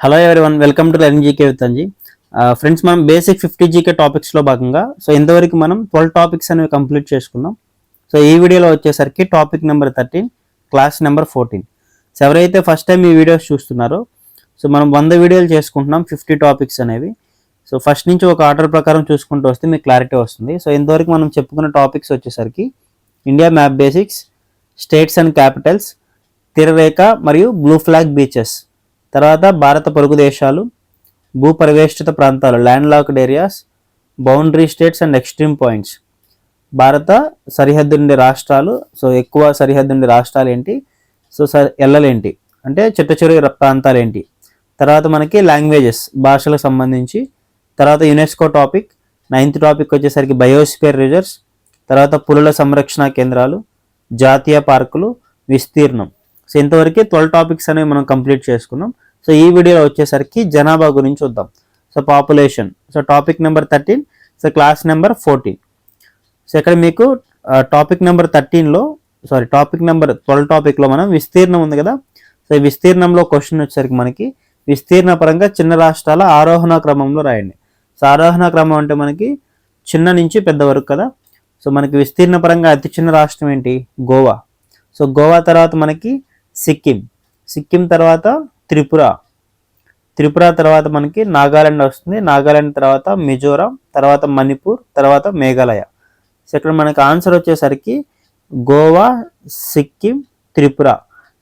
Hello one welcome to learn GK with Anji friends మనం basic fifty GK టాపిక్స్లో భాగంగా so ఇంతవరకు మనం ట్వెల్వ్ టాపిక్స్ అనేవి కంప్లీట్ చేసుకున్నాం. సో ఈ వీడియోలో వచ్చేసరికి topic number thirteen class number fourteen so ఎవరైతే ఫస్ట్ టైం ఈ వీడియోస్ చూస్తున్నారో సో మనం వంద వీడియోలు చేసుకుంటున్నాం ఫిఫ్టీ టాపిక్స్ అనేవి. సో ఫస్ట్ నుంచి ఒక ఆర్డర్ ప్రకారం చూసుకుంటూ వస్తే మీకు క్లారిటీ వస్తుంది. సో ఇంతవరకు మనం చెప్పుకున్న టాపిక్స్ వచ్చేసరికి India map basics states and capitals తీరరేఖ మరియు బ్లూ ఫ్లాగ్ బీచెస్ తర్వాత భారత పొరుగు దేశాలు భూపరివేష్టిత ప్రాంతాలు landlocked areas boundary states and extreme points భారత సరిహద్దు ఉండే రాష్ట్రాలు సో ఎక్కువ సరిహద్దు ఉండే రాష్ట్రాలు ఏంటి? సో స ఎల్లలేంటి? అంటే చిట్ట చివరి ప్రాంతాలు ఏంటి తర్వాత మనకి లాంగ్వేజెస్ భాషలకు సంబంధించి. తర్వాత యునెస్కో టాపిక్ నైన్త్ టాపిక్ వచ్చేసరికి బయోస్పియర్ రిజర్వ్స్ తర్వాత పులుల సంరక్షణ కేంద్రాలు జాతీయ పార్కులు విస్తీర్ణం. సో ఇంతవరకు ట్వెల్వ్ టాపిక్స్ అనేవి మనం కంప్లీట్ చేసుకున్నాం. సో ఈ వీడియోలో వచ్చేసరికి జనాభా గురించి చూద్దాం. So population so topic number thirteen so class number fourteen. So ఇక్కడ మీకు టాపిక్ నెంబర్ థర్టీన్లో సారీ టాపిక్ నెంబర్ ట్వెల్వ్ టాపిక్లో మనం విస్తీర్ణం ఉంది కదా? సో ఈ విస్తీర్ణంలో క్వశ్చన్ వచ్చేసరికి మనకి విస్తీర్ణ పరంగా చిన్న రాష్ట్రాల ఆరోహణ క్రమంలో రాయండి. సో ఆరోహణ క్రమం అంటే మనకి చిన్న నుంచి పెద్ద వరకు కదా? సో మనకి విస్తీర్ణ పరంగా అతి చిన్న రాష్ట్రం ఏంటి? గోవా. సో గోవా తర్వాత మనకి సిక్కిం. సిక్కిం తర్వాత త్రిపుర. త్రిపుర తర్వాత మనకి నాగాలాండ్ వస్తుంది. నాగాలాండ్ తర్వాత మిజోరాం తర్వాత మణిపూర్ తర్వాత మేఘాలయ. సో ఇక్కడ మనకి ఆన్సర్ వచ్చేసరికి గోవా సిక్కిం త్రిపుర.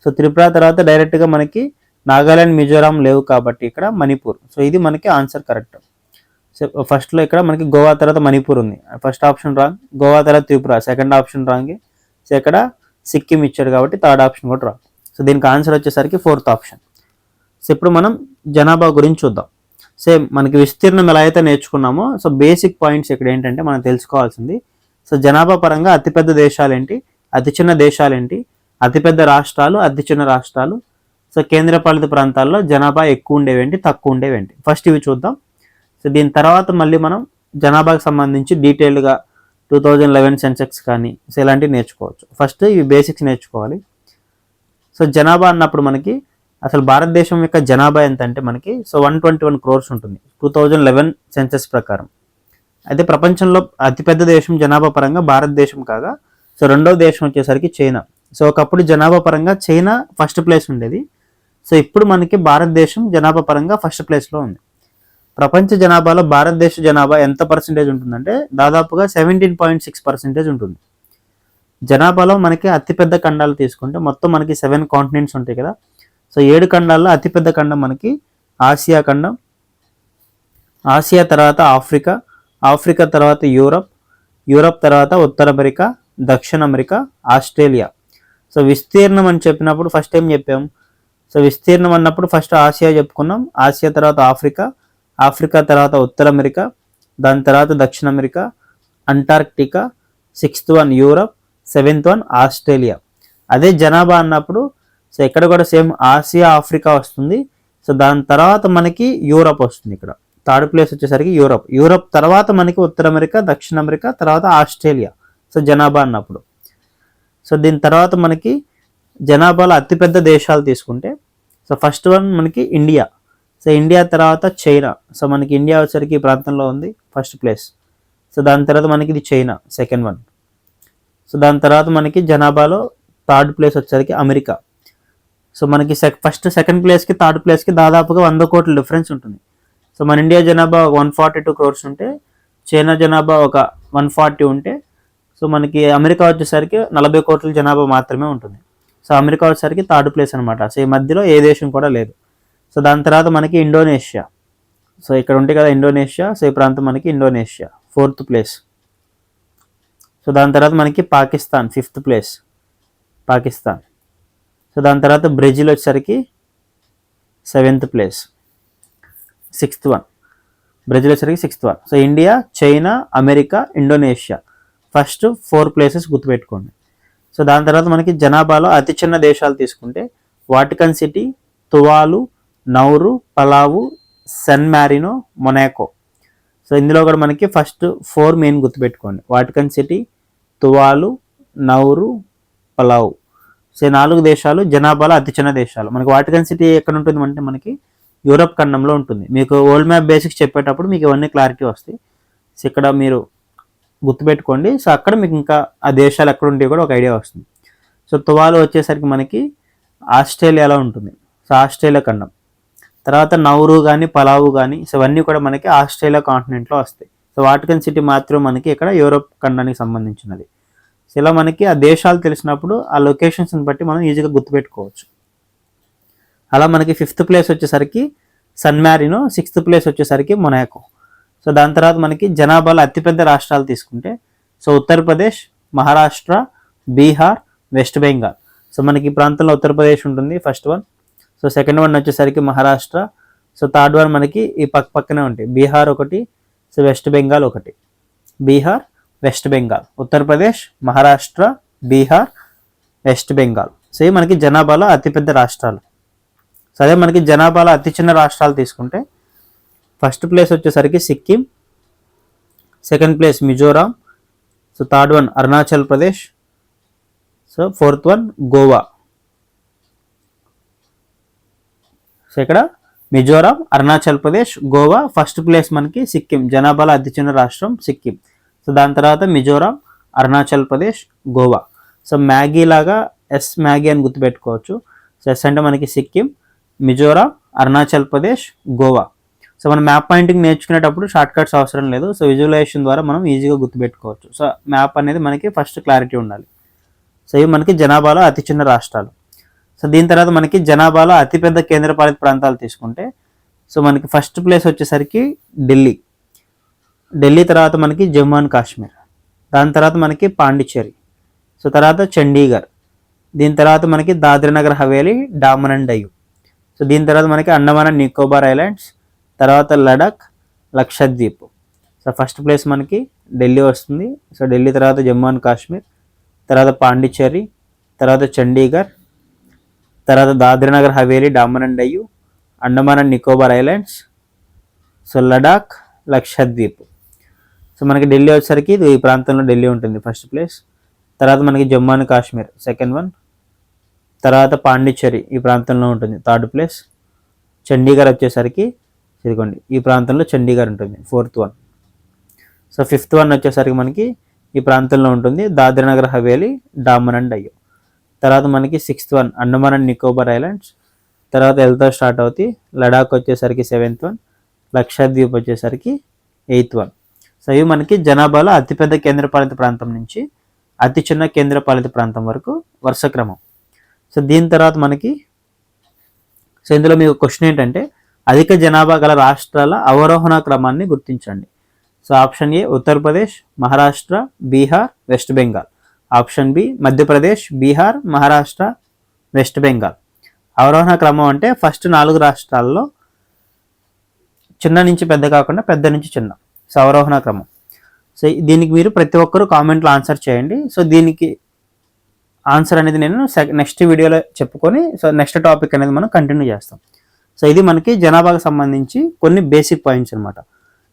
సో త్రిపుర తర్వాత డైరెక్ట్గా మనకి నాగాలాండ్ మిజోరాం లేవు కాబట్టి ఇక్కడ మణిపూర్. సో ఇది మనకి ఆన్సర్ కరెక్ట్. సో ఫస్ట్లో ఇక్కడ మనకి గోవా తర్వాత మణిపూర్ ఉంది. ఫస్ట్ ఆప్షన్ రాంగ్ గోవా తర్వాత Tripura. Second option wrong so ఇక్కడ సిక్కిం ఇచ్చాడు కాబట్టి థర్డ్ ఆప్షన్ కూడా రాంగ్ సో దీనికి ఆన్సర్ వచ్చేసరికి ఫోర్త్ ఆప్షన్ సో ఇప్పుడు మనం జనాభా గురించి చూద్దాం. సేమ్ మనకి విస్తీర్ణం ఎలా అయితే నేర్చుకున్నామో సో బేసిక్ పాయింట్స్ ఇక్కడ ఏంటంటే మనం తెలుసుకోవాల్సింది. సో జనాభా పరంగా అతిపెద్ద దేశాలు ఏంటి అతి చిన్న దేశాలు ఏంటి అతిపెద్ద రాష్ట్రాలు అతి చిన్న రాష్ట్రాలు. సో కేంద్రపాలిత ప్రాంతాల్లో జనాభా ఎక్కువ ఉండేవేంటి? తక్కువ ఉండేవేంటి? ఫస్ట్ ఇవి చూద్దాం. సో దీని తర్వాత మళ్ళీ మనం జనాభాకి సంబంధించి డీటెయిల్డ్గా టూ థౌజండ్ లెవెన్ సెన్సెక్స్ కానీ సో ఇలాంటివి నేర్చుకోవచ్చు. ఫస్ట్ ఇవి బేసిక్స్ నేర్చుకోవాలి. సో జనాభా అన్నప్పుడు మనకి అసలు భారతదేశం యొక్క జనాభా ఎంత అంటే మనకి so one twenty one crores ఉంటుంది టూ థౌజండ్ లెవెన్ సెన్సెస్ ప్రకారం. అయితే ప్రపంచంలో అతిపెద్ద దేశం జనాభా పరంగా భారతదేశం కాగా సో రెండవ దేశం వచ్చేసరికి చైనా. సో ఒకప్పుడు జనాభా పరంగా చైనా ఫస్ట్ ప్లేస్ ఉండేది. సో ఇప్పుడు మనకి భారతదేశం జనాభా పరంగా ఫస్ట్ ప్లేస్లో ఉంది. ప్రపంచ జనాభాలో భారతదేశ జనాభా ఎంత పర్సెంటేజ్ ఉంటుందంటే దాదాపుగా సెవెంటీన్ పాయింట్ సిక్స్ పర్సెంటేజ్ ఉంటుంది. జనాభాలో మనకి అతిపెద్ద ఖండాలు తీసుకుంటే మొత్తం మనకి సెవెన్ కాంటినెంట్స్ ఉంటాయి కదా. సో ఏడు ఖండాల్లో అతిపెద్ద ఖండం మనకి ఆసియా ఖండం ఆసియా తర్వాత ఆఫ్రికా ఆఫ్రికా తర్వాత యూరప్ యూరప్ తర్వాత ఉత్తర అమెరికా దక్షిణ అమెరికా ఆస్ట్రేలియా. సో విస్తీర్ణం అని చెప్పినప్పుడు ఫస్ట్ ఏం చెప్పాం? సో విస్తీర్ణం అన్నప్పుడు ఫస్ట్ ఆసియా చెప్పుకున్నాం. ఆసియా తర్వాత ఆఫ్రికా ఆఫ్రికా తర్వాత ఉత్తర అమెరికా దాని తర్వాత దక్షిణ America Antarctica sixth one Europe seventh one Australia. అదే జనాభా అన్నప్పుడు సో ఇక్కడ కూడా సేమ్ ఆసియా ఆఫ్రికా వస్తుంది. సో దాని తర్వాత మనకి యూరప్ వస్తుంది ఇక్కడ. థర్డ్ ప్లేస్ వచ్చేసరికి యూరప్. యూరప్ తర్వాత మనకి ఉత్తర అమెరికా దక్షిణ అమెరికా తర్వాత ఆస్ట్రేలియా. సో జనాభా అన్నప్పుడు. సో దీని తర్వాత మనకి జనాభాలో అతిపెద్ద దేశాలు తీసుకుంటే సో ఫస్ట్ వన్ మనకి ఇండియా. సో ఇండియా తర్వాత చైనా. సో మనకి ఇండియా వచ్చేసరికి ఈ ప్రాంతంలో ఉంది ఫస్ట్ ప్లేస్. సో దాని తర్వాత మనకి ఇది చైనా సెకండ్ వన్. సో దాని తర్వాత మనకి జనాభాలో థర్డ్ ప్లేస్ వచ్చేసరికి అమెరికా. సో మనకి సెక్ ఫస్ట్ సెకండ్ ప్లేస్కి థర్డ్ ప్లేస్కి దాదాపుగా వంద కోట్ల డిఫరెన్స్ ఉంటుంది. సో మన ఇండియా జనాభా వన్ ఫార్టీ టూ క్రోర్స్ ఉంటే చైనా జనాభా ఒక వన్ ఫార్టీ ఉంటే సో మనకి అమెరికా వచ్చేసరికి నలభై కోట్ల జనాభా మాత్రమే ఉంటుంది. సో అమెరికా వచ్చేసరికి థర్డ్ ప్లేస్ అనమాట సో ఈ మధ్యలో ఏ దేశం కూడా లేదు. సో దాని తర్వాత మనకి ఇండోనేషియా. సో ఇక్కడ ఉంటే కదా ఇండోనేషియా. సో ఈ ప్రాంతం మనకి ఇండోనేషియా. ఫోర్త్ ప్లేస్ సో దాని తర్వాత మనకి Pakistan fifth place Pakistan. So దాని తర్వాత బ్రెజిల్ వచ్చేసరికి seventh place sixth one Brazil వచ్చేసరికి sixth one so India China America Indonesia. First four places గుర్తుపెట్టుకోండి. సో దాని తర్వాత మనకి జనాభాలో అతి చిన్న దేశాలు తీసుకుంటే Vatican City Tuvalu Nauru Palau San Marino Monaco. So ఇందులో కూడా మనకి ఫస్ట్ ఫోర్ మెయిన్ గుర్తుపెట్టుకోండి. Vatican City Tuvalu Nauru Palau. So నాలుగు దేశాలు జనాభాలో అతి చిన్న దేశాలు. మనకి వాటికన్ సిటీ ఎక్కడ ఉంటుంది అంటే మనకి యూరప్ ఖండంలో ఉంటుంది. మీకు వరల్డ్ మ్యాప్ బేసిక్స్ చెప్పేటప్పుడు మీకు ఇవన్నీ క్లారిటీ వస్తాయి. సో ఇక్కడ మీరు గుర్తుపెట్టుకోండి. సో అక్కడ మీకు ఇంకా ఆ దేశాలు ఎక్కడ ఉంటాయి కూడా ఒక ఐడియా వస్తుంది. సో తువాలు వచ్చేసరికి మనకి ఆస్ట్రేలియాలో ఉంటుంది. సో ఆస్ట్రేలియా ఖండం. తర్వాత నౌరు కానీ పలావు కానీ సో ఇవన్నీ కూడా మనకి ఆస్ట్రేలియా కాంటినెంట్లో వస్తాయి. సో వాటికన్ సిటీ మాత్రం మనకి ఇక్కడ యూరోప్ ఖండానికి సంబంధించినది. సో ఇలా మనకి ఆ దేశాలు తెలిసినప్పుడు ఆ లొకేషన్స్ని బట్టి మనం ఈజీగా గుర్తుపెట్టుకోవచ్చు. అలా మనకి ఫిఫ్త్ ప్లేస్ వచ్చేసరికి సన్ మ్యారినో సిక్స్త్ ప్లేస్ వచ్చేసరికి మొనాకో సో దాని తర్వాత మనకి జనాభాలో అతిపెద్ద రాష్ట్రాలు తీసుకుంటే so Uttar Pradesh Maharashtra Bihar west Bengal. So మనకి ఈ ప్రాంతంలో ఉత్తరప్రదేశ్ ఉంటుంది first one so second one వచ్చేసరికి మహారాష్ట్ర. సో థర్డ్ వన్ మనకి ఈ పక్క పక్కనే ఉంటాయి. బీహార్ ఒకటి సో వెస్ట్ బెంగాల్ ఒకటి. Bihar west Bengal. Uttar Pradesh Maharashtra Bihar west Bengal. So ఇవి మనకి జనాభాలో అతిపెద్ద రాష్ట్రాలు. సో అదే మనకి జనాభాలో అతి చిన్న రాష్ట్రాలు తీసుకుంటే ఫస్ట్ ప్లేస్ వచ్చేసరికి Sikkim second place Mizoram so third one Arunachal Pradesh so fourth one Goa. So ఇక్కడ మిజోరాం అరుణాచల్ ప్రదేశ్ గోవా ఫస్ట్ ప్లేస్ మనకి సిక్కిం జనాభాలో అతి చిన్న రాష్ట్రం సిక్కిం. సో దాని తర్వాత మిజోరాం అరుణాచల్ ప్రదేశ్ గోవా. సో మ్యాగీ లాగా ఎస్ మ్యాగీ అని గుర్తుపెట్టుకోవచ్చు. సో ఎస్ అంటే మనకి సిక్కిం మిజోరాం అరుణాచల్ ప్రదేశ్ గోవా. సో మనం మ్యాప్ పాయింటింగ్ నేర్చుకునేటప్పుడు షార్ట్ కట్స్ అవసరం లేదు. సో విజువలైజేషన్ ద్వారా మనం ఈజీగా గుర్తుపెట్టుకోవచ్చు. సో మ్యాప్ అనేది మనకి ఫస్ట్ క్లారిటీ ఉండాలి. సో ఇవి మనకి జనాభాలో అతి చిన్న రాష్ట్రాలు. సో దీని తర్వాత మనకి జనాభాలో అతిపెద్ద కేంద్రపాలిత ప్రాంతాలు తీసుకుంటే సో మనకి ఫస్ట్ ప్లేస్ వచ్చేసరికి ఢిల్లీ. ఢిల్లీ తర్వాత మనకి జమ్మూ అండ్ కాశ్మీర్. దాని తర్వాత మనకి పాండిచ్చేరి. సో తర్వాత చండీగఢ్. దీని తర్వాత మనకి దాద్రానగర్ హవేలీ డామన్ అండ్ డయ్యూ. సో దీని తర్వాత మనకి అండమాన్ అండ్ నికోబార్ ఐలాండ్స్. తర్వాత Ladakh Lakshadweep. So first place మనకి ఢిల్లీ వస్తుంది. సో ఢిల్లీ తర్వాత జమ్మూ అండ్ కాశ్మీర్. తర్వాత పాండిచ్చేరి. తర్వాత చండీగఢ్. తర్వాత Dadra Nagar Haveli Daman and Diu Andaman and Nicobar islands so Ladakh Lakshadweep. So మనకి ఢిల్లీ వచ్చేసరికి ఇది ఈ ప్రాంతంలో ఢిల్లీ ఉంటుంది ఫస్ట్ ప్లేస్ తర్వాత మనకి Jammu and Kashmir second one తర్వాత పాండిచ్చేరి ఈ ప్రాంతంలో ఉంటుంది థర్డ్ ప్లేస్ చండీగఢ్ వచ్చేసరికి ఇదిగోండి ఈ ప్రాంతంలో చండీగఢ్ ఉంటుంది fourth one so fifth one వచ్చేసరికి మనకి ఈ ప్రాంతంలో ఉంటుంది దాద్రానగర్ హవేలీ డామన్ అండ్ అయ్యో తర్వాత మనకి sixth one Andaman and Nicobar islands. తర్వాత ఎల్తో స్టార్ట్ అవుతాయి లడాక్ వచ్చేసరికి సెవెంత్ వన్ లక్షద్వీప్ వచ్చేసరికి ఎయిత్ వన్ సో ఇవి మనకి జనాభాలో అతిపెద్ద కేంద్రపాలిత ప్రాంతం నుంచి అతి చిన్న కేంద్రపాలిత ప్రాంతం వరకు వరుస క్రమం. సో దీని తర్వాత మనకి సో ఇందులో మీకు క్వశ్చన్ ఏంటంటే అధిక జనాభా గల రాష్ట్రాల అవరోహణ క్రమాన్ని గుర్తించండి. So option A Uttar Pradesh Maharashtra Bihar West Bengal. Option B Madhya Pradesh Bihar Maharashtra West Bengal. అవరోహణ క్రమం అంటే ఫస్ట్ నాలుగు రాష్ట్రాల్లో చిన్న నుంచి పెద్ద కాకుండా పెద్ద నుంచి చిన్న. సో అవరోహణ క్రమం. సో దీనికి మీరు ప్రతి ఒక్కరూ కామెంట్లో ఆన్సర్ చేయండి. సో దీనికి ఆన్సర్ అనేది నేను నెక్స్ట్ వీడియోలో చెప్పుకొని సో నెక్స్ట్ టాపిక్ అనేది మనం కంటిన్యూ చేస్తాం. సో ఇది మనకి జనాభాకు సంబంధించి కొన్ని బేసిక్ పాయింట్స్ అనమాట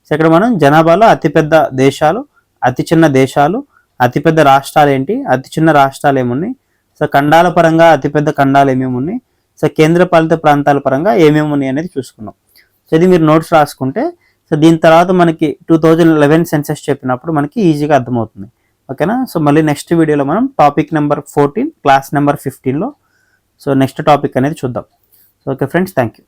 సో ఇక్కడ మనం జనాభాలో అతిపెద్ద దేశాలు అతి చిన్న దేశాలు అతిపెద్ద రాష్ట్రాలు ఏంటి అతి చిన్న రాష్ట్రాలు ఏమున్నాయి సో ఖండాల పరంగా అతిపెద్ద ఖండాలు ఏమేమి ఉన్నాయి సో కేంద్రపాలిత ప్రాంతాల పరంగా ఏమేమి ఉన్నాయి అనేది చూసుకున్నాం. సో ఇది మీరు నోట్స్ రాసుకుంటే సో దీని తర్వాత మనకి టూ థౌజండ్ లెవెన్ సెన్సెస్ చెప్పినప్పుడు మనకి ఈజీగా అర్థమవుతుంది. ఓకేనా? సో మళ్ళీ నెక్స్ట్ వీడియోలో మనం topic number fourteen class number ఫిఫ్టీన్లో. సో నెక్స్ట్ టాపిక్ అనేది చూద్దాం. So okay friends thank you.